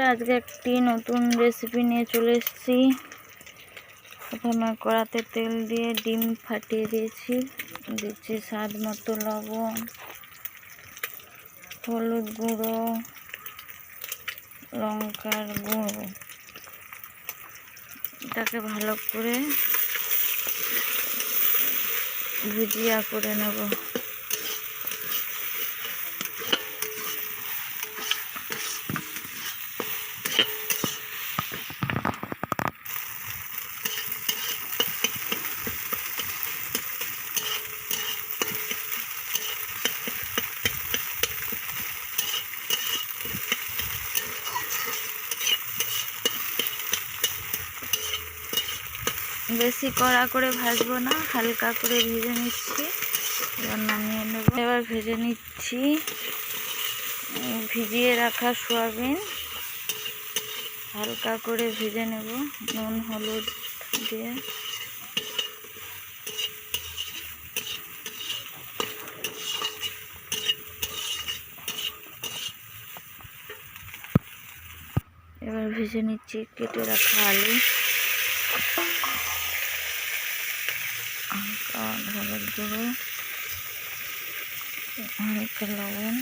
বন্ধুরা, আজকে একটি নতুন রেসিপি নিয়ে চলে এসেছি। প্রথমে কড়াতে তেল দিয়ে ডিম ফাটিয়ে দিয়েছি। দিচ্ছি স্বাদ মতো লবণ, হলুদ গুঁড়ো, লঙ্কার গুঁড়ো। এটাকে ভালো করে ভুজিয়া করে নেব। বেশি কড়া করে ভাজবো না, হালকা করে ভেজে নিচ্ছি। এবার নামিয়ে নেব। এবার ভেজে নিচ্ছি ভিজিয়ে রাখা সোয়াবিন। হালকা করে ভেজে নেব, নুন, হলুদ দিয়ে। এবার ভেজে নিচ্ছি, কেটে রাখা আলু। হালকা হলুদ গুঁড়ো হালকা লবণ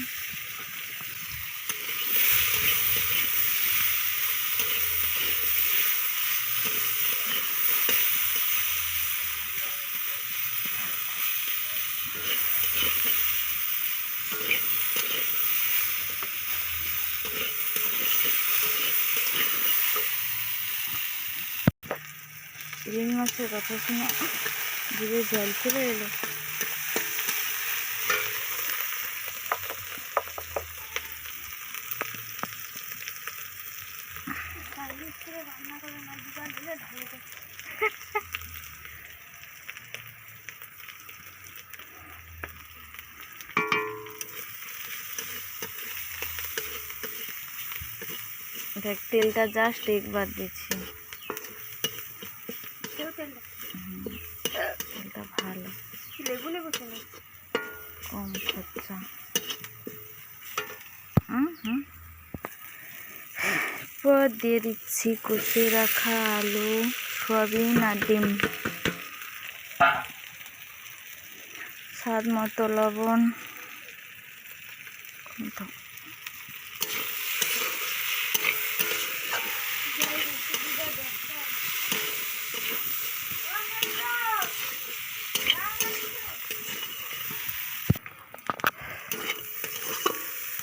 ইলিশ মাছের কথা শুনে জিভে জল চলে এলো। দেখ তেলটা জাস্ট একবার দিচ্ছি। হুম এরপর দিয়ে দিচ্ছি কষে রাখা আলু সয়াবিন আর ডিম। স্বাদ মতো লবণ।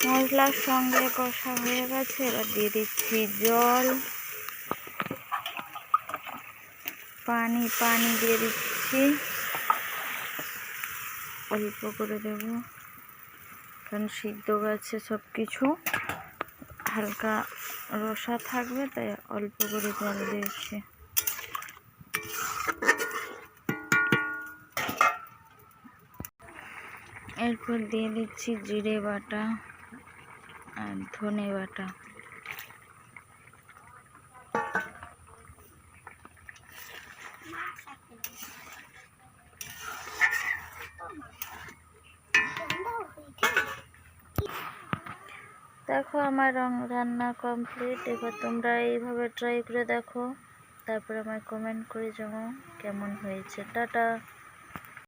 মশলার সঙ্গে কষা হয়ে গেছে, এবার দিয়ে দিচ্ছি জল। পানি পানি দিয়ে দিচ্ছি। অল্প করে দেব, কারণ সিদ্ধ গেছে সব কিছু হালকা রসা থাকবে, তাই অল্প করে জল দিয়েছি। এরপর দিয়ে দিচ্ছি জিরে বাটা। আর ধনে বাটা দেখো আমার রান্না কমপ্লিট এবার তোমরা এইভাবে ট্রাই করে দেখো। তারপর আমায় কমেন্ট করে জানাও কেমন হয়েছে। টাটা।